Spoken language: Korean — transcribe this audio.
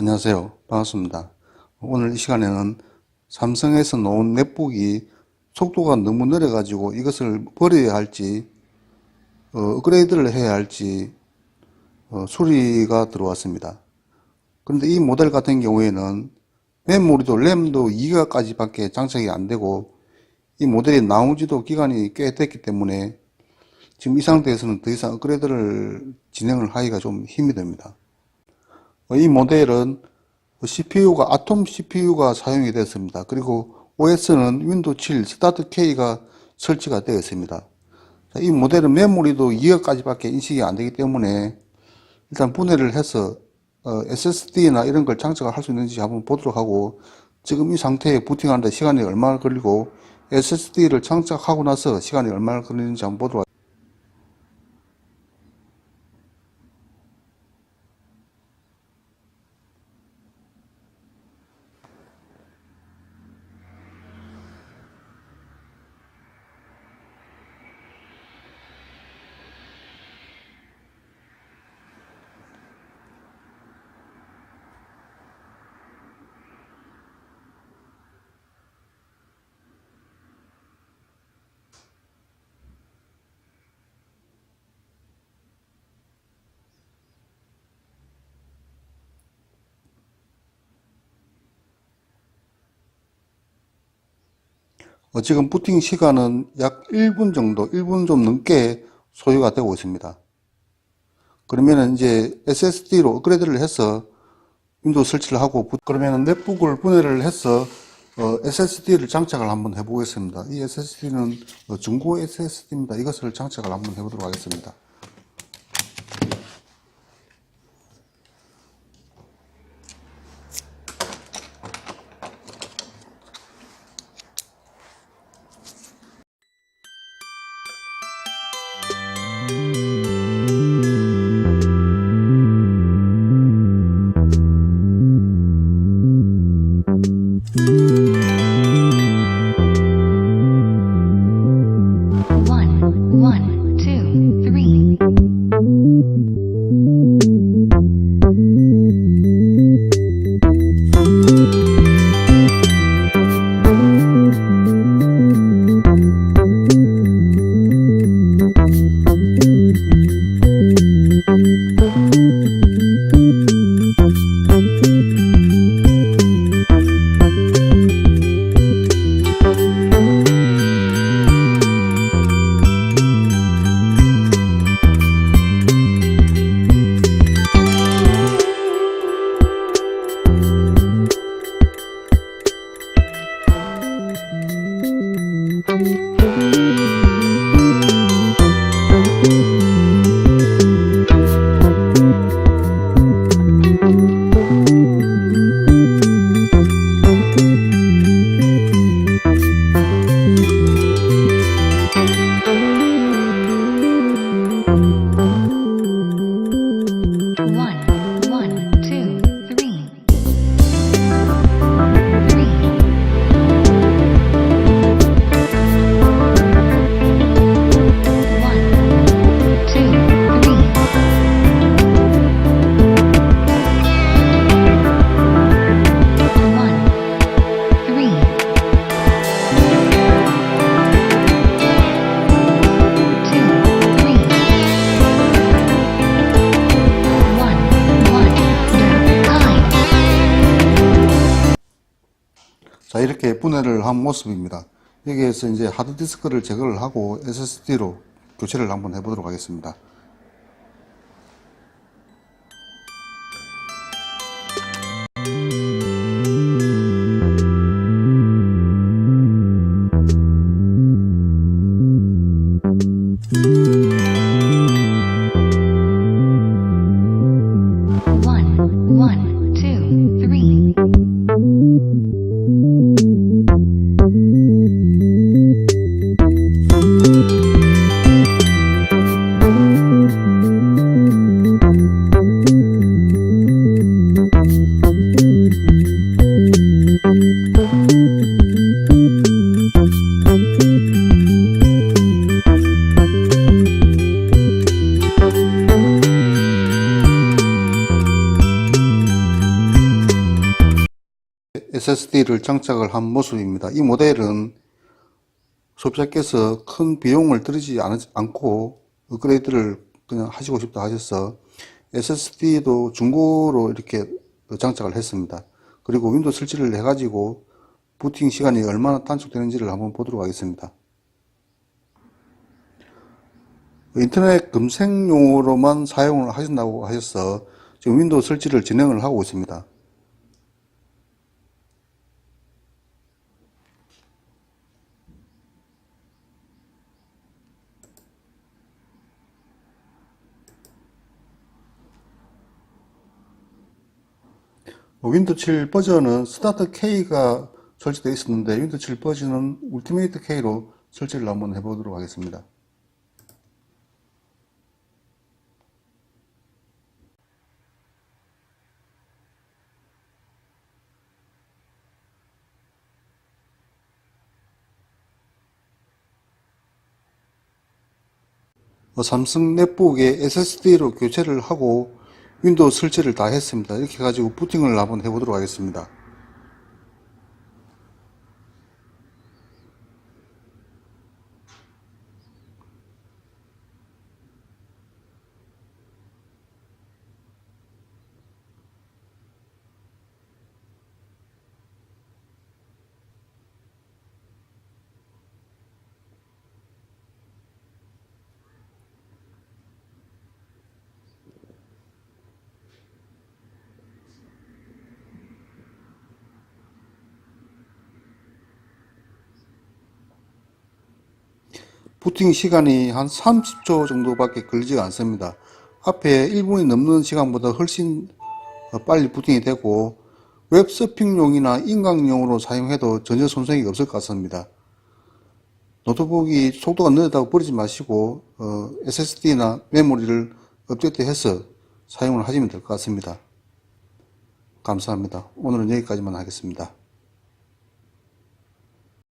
안녕하세요. 반갑습니다. 오늘 이 시간에는 삼성에서 놓은 넷북이 속도가 너무 느려가지고 이것을 버려야 할지, 어, 업그레이드를 해야 할지, 어, 수리가 들어왔습니다. 그런데 이 모델 같은 경우에는 메모리도 램도 2기가까지 밖에 장착이 안 되고 이 모델이 나오지도 기간이 꽤 됐기 때문에 지금 이 상태에서는 더 이상 업그레이드를 진행을 하기가 좀 힘이 됩니다. 어, 이 모델은 CPU가 아톰 CPU가 사용이 됐습니다. 그리고 OS는 윈도우 7 스타트 K가 설치가 되어 있습니다. 자, 이 모델은 메모리도 2억까지밖에 인식이 안 되기 때문에 일단 분해를 해서 어, SSD나 이런 걸 장착을 할 수 있는지 한번 보도록 하고 지금 이 상태에 부팅하는데 시간이 얼마나 걸리고 SSD를 장착하고 나서 시간이 얼마나 걸리는지 한번 보도록 지금 부팅 시간은 약 1분 정도, 1분 좀 넘게 소요가 되고 있습니다. 그러면은 이제 SSD로 업그레이드를 해서 윈도우 설치를 하고, 부- 그러면은 넷북을 분해를 해서 SSD를 장착을 한번 해보겠습니다. 이 SSD는 중고 SSD입니다. 이것을 장착을 한번 해보도록 하겠습니다. Mm-hmm. 이렇게 분해를 한 모습입니다. 여기에서 이제 하드디스크를 제거를 하고 SSD로 교체를 한번 해보도록 하겠습니다. SSD를 장착을 한 모습입니다. 이 모델은 소비자께서 큰 비용을 들이지 않- 않고 업그레이드를 그냥 하시고 싶다 하셔서 SSD도 중고로 이렇게 장착을 했습니다. 그리고 윈도우 설치를 해가지고 부팅 시간이 얼마나 단축되는지를 한번 보도록 하겠습니다. 인터넷 검색용으로만 사용을 하신다고 하셔서 지금 윈도우 설치를 진행을 하고 있습니다. 윈도우 7 버전은 스타트 K가 설치되어 있었는데 윈도우 7 버전은 울티메이트 K로 설치를 한번 해보도록 하겠습니다. 어, 삼성 넷북에 SSD로 교체를 하고 윈도우 설치를 다 했습니다. 이렇게 해가지고 부팅을 한번 해보도록 하겠습니다. 부팅 시간이 한 30초 정도밖에 걸리지 않습니다. 앞에 1분이 넘는 시간보다 훨씬 어, 빨리 부팅이 되고 웹 서핑용이나 인강용으로 사용해도 전혀 손상이 없을 것 같습니다. 노트북이 속도가 느리다고 버리지 마시고 어, SSD나 메모리를 업데이트해서 사용을 하시면 될 것 같습니다. 감사합니다. 오늘은 여기까지만 하겠습니다.